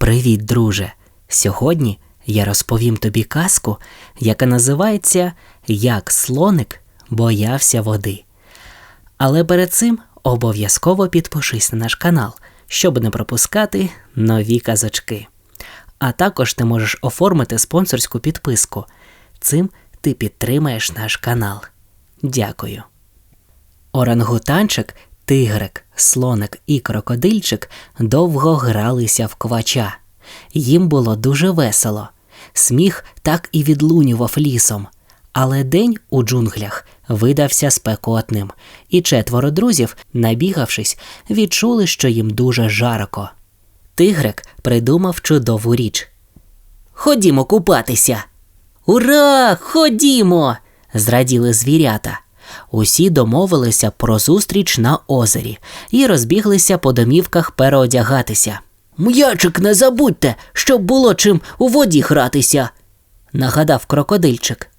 Привіт, друже! Сьогодні я розповім тобі казку, яка називається Як слоник боявся води. Але перед цим обов'язково підпишись на наш канал, щоб не пропускати нові казочки. А також ти можеш оформити спонсорську підписку. Цим ти підтримаєш наш канал. Дякую. Орангутанчик, тигрик, слоник і крокодильчик довго гралися в квача. Їм було дуже весело. Сміх так і відлунював лісом. Але день у джунглях видався спекотним, і четверо друзів, набігавшись, відчули, що їм дуже жарко. Тигрик придумав чудову річ. Ходімо купатися. Ура! Ходімо! зраділи звірята. Усі домовилися про зустріч на озері і розбіглися по домівках переодягатися. М'ячик не забудьте, щоб було чим у воді гратися, нагадав крокодильчик.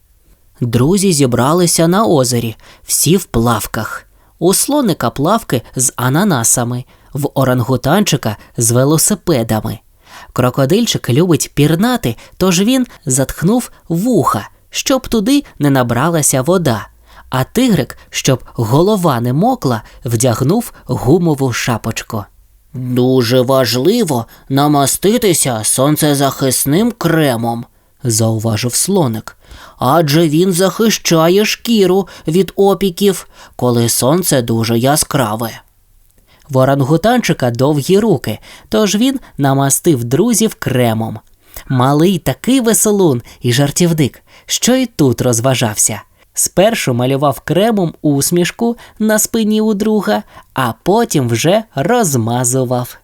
Друзі зібралися на озері, всі в плавках. У слоника плавки з ананасами, в орангутанчика з велосипедами. Крокодильчик любить пірнати, тож він затхнув вуха, щоб туди не набралася вода. А тигрик, щоб голова не мокла, вдягнув гумову шапочку. Дуже важливо намаститися сонцезахисним кремом, зауважив слоник. Адже він захищає шкіру від опіків, коли сонце дуже яскраве. В орангутанчика довгі руки, тож він намастив друзів кремом. Малий такий веселун і жартівник, що й тут розважався. Спершу малював кремом усмішку на спині у друга, а потім вже розмазував.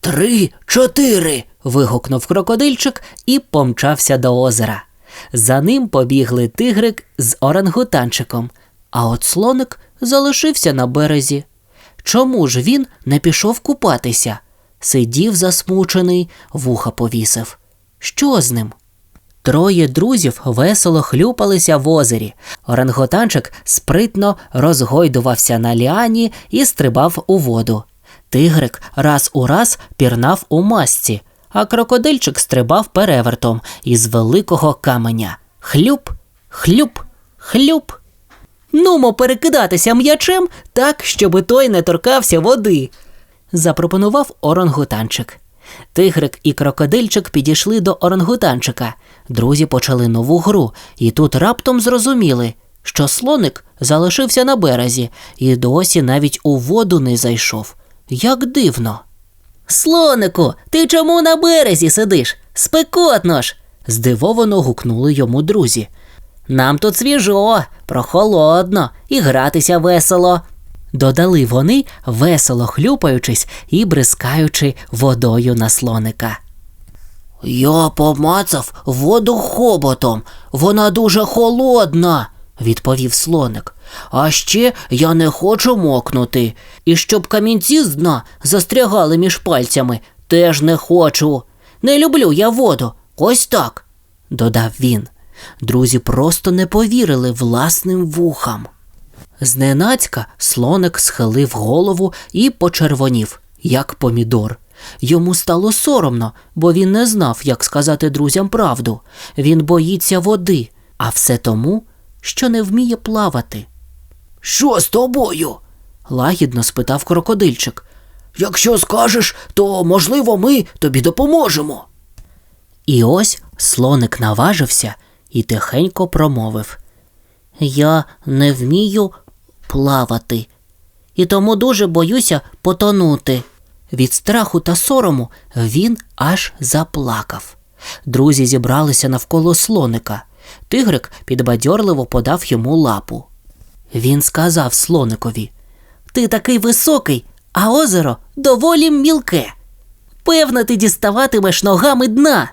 Три, чотири. вигукнув крокодильчик і помчався до озера. За ним побігли тигрик з орангутанчиком, а от слоник залишився на березі. Чому ж він не пішов купатися? Сидів засмучений, вуха повісив. Що з ним? Троє друзів весело хлюпалися в озері. Орангутанчик спритно розгойдувався на ліані і стрибав у воду. Тигрик раз у раз пірнав у масці, а крокодильчик стрибав перевертом із великого каменя. Хлюп, хлюп, хлюп. Нумо перекидатися м'ячем так, щоби той не торкався води, запропонував орангутанчик. Тигрик і крокодильчик підійшли до орангутанчика. Друзі почали нову гру, і тут раптом зрозуміли, що слоник залишився на березі і досі навіть у воду не зайшов. Як дивно. Слонику, ти чому на березі сидиш? Спекотно ж. здивовано гукнули йому друзі. Нам тут свіжо, прохолодно і гратися весело. Додали вони, весело хлюпаючись і бризкаючи водою на слоника. Я помацав воду хоботом, вона дуже холодна, відповів слоник. А ще я не хочу мокнути. І щоб камінці з дна застрягали між пальцями, теж не хочу. Не люблю я воду, ось так, додав він. Друзі просто не повірили власним вухам. Зненацька слоник схилив голову і почервонів, як помідор. Йому стало соромно, бо він не знав, як сказати друзям правду. Він боїться води, а все тому, що не вміє плавати. Що з тобою? лагідно спитав крокодильчик. Якщо скажеш, то, можливо, ми тобі допоможемо. І ось слоник наважився і тихенько промовив Я не вмію плавати, і тому дуже боюся потонути. Від страху та сорому він аж заплакав. Друзі зібралися навколо слоника. Тигрик підбадьорливо подав йому лапу. Він сказав слоникові Ти такий високий, а озеро доволі мілке. Певно, ти діставатимеш ногами дна.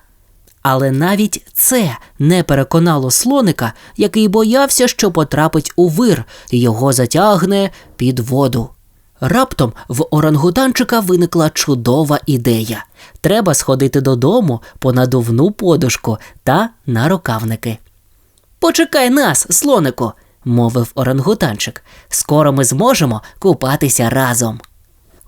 Але навіть це не переконало слоника, який боявся, що потрапить у вир і його затягне під воду. Раптом в орангутанчика виникла чудова ідея. Треба сходити додому по надувну подушку та на рукавники. Почекай нас, слонику, мовив орангутанчик. Скоро ми зможемо купатися разом.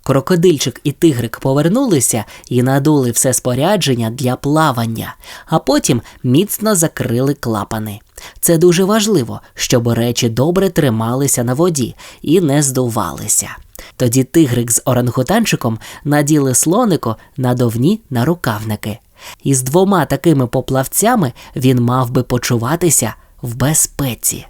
Крокодильчик і тигрик повернулися і надули все спорядження для плавання, а потім міцно закрили клапани. Це дуже важливо, щоб речі добре трималися на воді і не здувалися. Тоді тигрик з орангутанчиком наділи слонику надовні нарукавники. І з двома такими поплавцями він мав би почуватися в безпеці.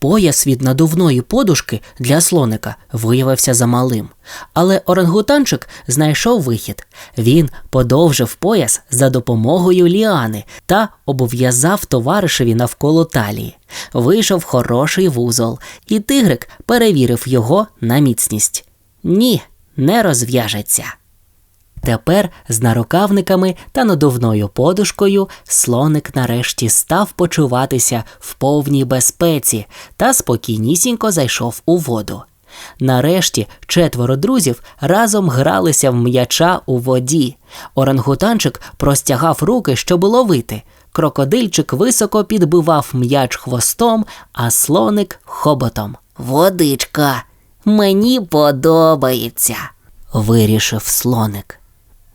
Пояс від надувної подушки для слоника виявився замалим, але орангутанчик знайшов вихід. Він подовжив пояс за допомогою ліани та обов'язав товаришеві навколо талії. Вийшов хороший вузол, і тигрик перевірив його на міцність. Ні, не розв'яжеться. Тепер з нарукавниками та надувною подушкою слоник нарешті став почуватися в повній безпеці та спокійнісінько зайшов у воду. Нарешті четверо друзів разом гралися в м'яча у воді. Орангутанчик простягав руки, щоб ловити. Крокодильчик високо підбивав м'яч хвостом, а слоник хоботом. Водичка, мені подобається, вирішив слоник.